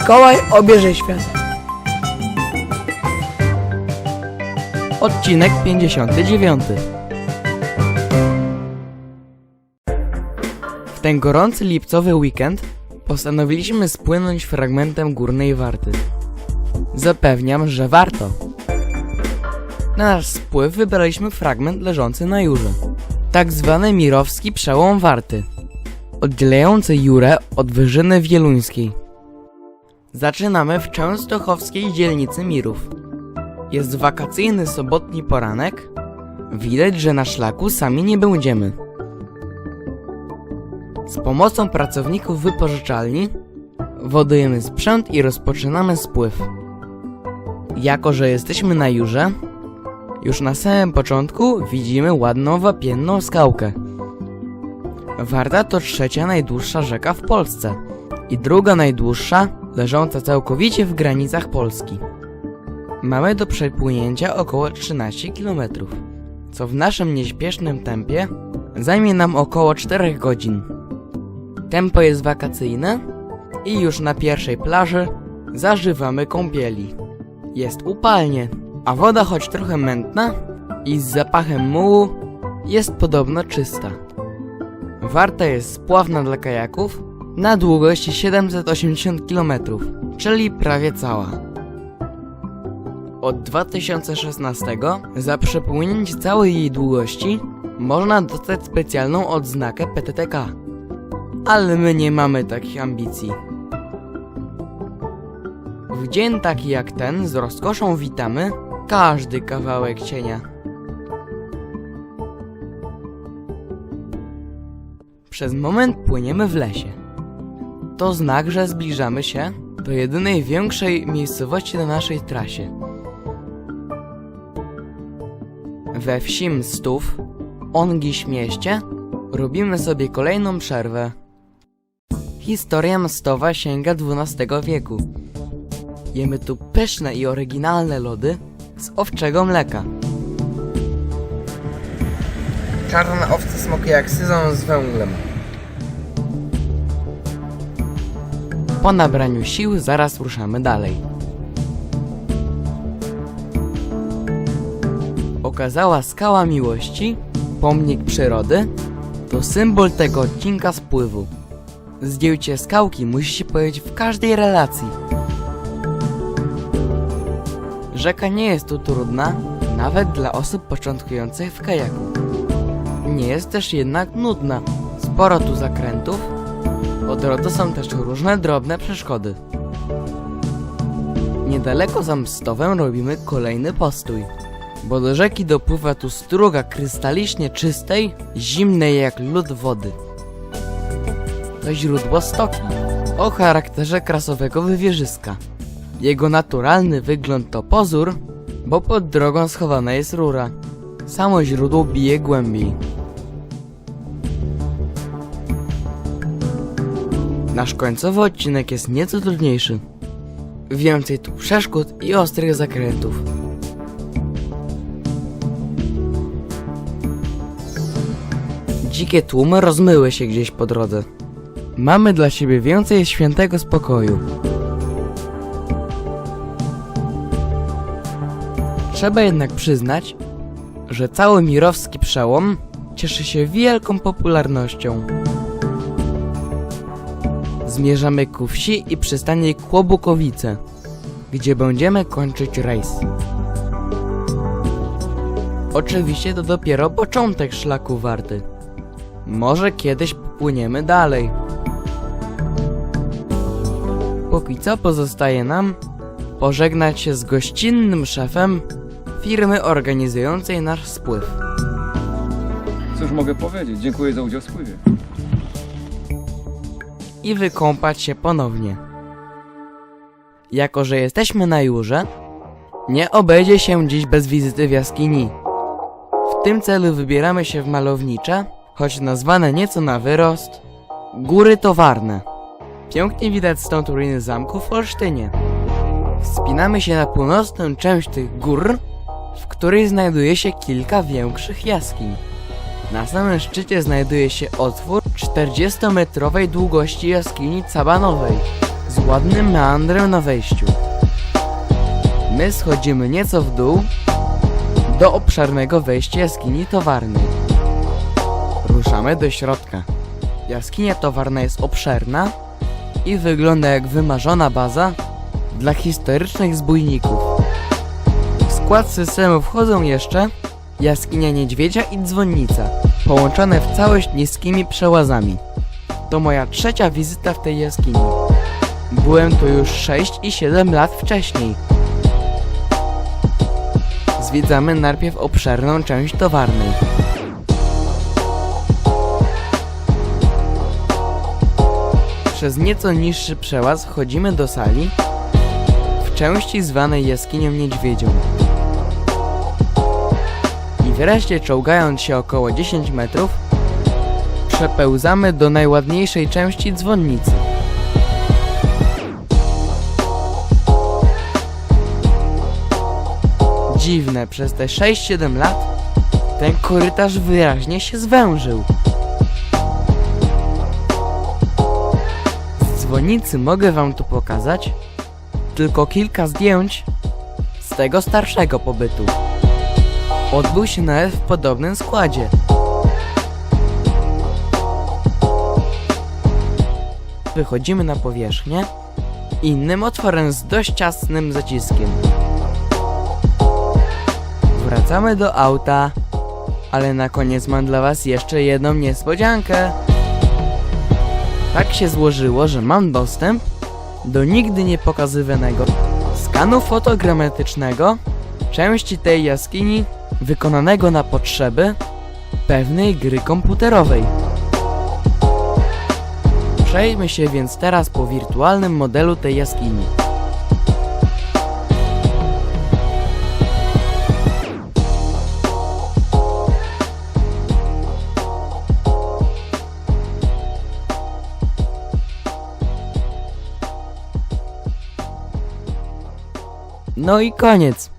Mikołaj obierze świat. Odcinek 59. W ten gorący lipcowy weekend postanowiliśmy spłynąć fragmentem Górnej Warty. Zapewniam, że warto. Na nasz spływ wybraliśmy fragment leżący na Jurze. Tak zwany Mirowski przełom Warty, oddzielający Jurę od Wyżyny Wieluńskiej. Zaczynamy w częstochowskiej dzielnicy Mirów. Jest wakacyjny sobotni poranek. Widać, że na szlaku sami nie będziemy. Z pomocą pracowników wypożyczalni wodujemy sprzęt i rozpoczynamy spływ. Jako, że jesteśmy na Jurze, już na samym początku widzimy ładną wapienną skałkę. Warta to trzecia najdłuższa rzeka w Polsce i druga najdłuższa leżąca całkowicie w granicach Polski. Mamy do przepłynięcia około 13 km, co w naszym nieśpiesznym tempie zajmie nam około 4 godzin. Tempo jest wakacyjne i już na pierwszej plaży zażywamy kąpieli. Jest upalnie, a woda choć trochę mętna i z zapachem mułu jest podobno czysta. Warta jest spławna dla kajaków na długość 780 km, czyli prawie cała. Od 2016 za przepłynięcie całej jej długości można dostać specjalną odznakę PTTK. Ale my nie mamy takich ambicji. W dzień taki jak ten z rozkoszą witamy każdy kawałek cienia. Przez moment płyniemy w lesie. To znak, że zbliżamy się do jedynej większej miejscowości na naszej trasie. We wsi Mstów, Ongiś mieście, robimy sobie kolejną przerwę. Historia Mstowa sięga XII wieku. Jemy tu pyszne i oryginalne lody z owczego mleka. Czarna owca smakuje jak syzon z węglem. Po nabraniu sił zaraz ruszamy dalej. Okazała skała miłości, pomnik przyrody, to symbol tego odcinka spływu. Zdjęcie skałki musi się pojawić w każdej relacji. Rzeka nie jest tu trudna, nawet dla osób początkujących w kajaku. Nie jest też jednak nudna. Sporo tu zakrętów. Po drodze są też różne drobne przeszkody. Niedaleko za Mstowem robimy kolejny postój bo do rzeki dopływa tu struga krystalicznie czystej, zimnej jak lód wody. To źródło stoki, o charakterze krasowego wywierzyska. Jego naturalny wygląd to pozór, bo pod drogą schowana jest rura. Samo źródło bije głębiej. Nasz końcowy odcinek jest nieco trudniejszy. Więcej tu przeszkód i ostrych zakrętów. Dzikie tłumy rozmyły się gdzieś po drodze. Mamy dla siebie więcej świętego spokoju. Trzeba jednak przyznać, że cały mirowski przełom cieszy się wielką popularnością. Zmierzamy ku wsi i przystani Kłobukowice, gdzie będziemy kończyć rejs. Oczywiście to dopiero początek szlaku warty. Może kiedyś popłyniemy dalej. Póki co pozostaje nam pożegnać się z gościnnym szefem firmy organizującej nasz spływ. Cóż mogę powiedzieć? Dziękuję za udział w spływie. I wykąpać się ponownie. Jako, że jesteśmy na Jurze, nie obejdzie się dziś bez wizyty w jaskini. W tym celu wybieramy się w malownicze, choć nazwane nieco na wyrost, Góry Towarne. Pięknie widać stąd ruiny zamku w Olsztynie. Wspinamy się na północną część tych gór, w której znajduje się kilka większych jaskiń. Na samym szczycie znajduje się otwór 40-metrowej długości jaskini Cabanowej. z ładnym meandrem na wejściu. My schodzimy nieco w dół do obszernego wejścia jaskini towarnej. Ruszamy do środka. Jaskinia towarna jest obszerna i wygląda jak wymarzona baza dla historycznych zbójników. W skład systemu wchodzą jeszcze jaskinia niedźwiedzia i dzwonnica, połączone w całość niskimi przełazami. To moja trzecia wizyta w tej jaskini. Byłem tu już 6 i 7 lat wcześniej. Zwiedzamy najpierw obszerną część towarnej. Przez nieco niższy przełaz wchodzimy do sali w części zwanej jaskinią niedźwiedzią. Wreszcie czołgając się około 10 metrów, przepełzamy do najładniejszej części dzwonnicy. Dziwne, przez te 6-7 lat ten korytarz wyraźnie się zwężył. Z dzwonnicy mogę wam tu pokazać tylko kilka zdjęć z tego starszego pobytu. Odbył się nawet w podobnym składzie. Wychodzimy na powierzchnię innym otworem z dość ciasnym zaciskiem. Wracamy do auta, ale na koniec mam dla was jeszcze jedną niespodziankę. Tak się złożyło, że mam dostęp do nigdy nie pokazywanego skanu fotogrametycznego części tej jaskini wykonanego na potrzeby pewnej gry komputerowej. Przejdźmy się więc teraz po wirtualnym modelu tej jaskini. No i koniec.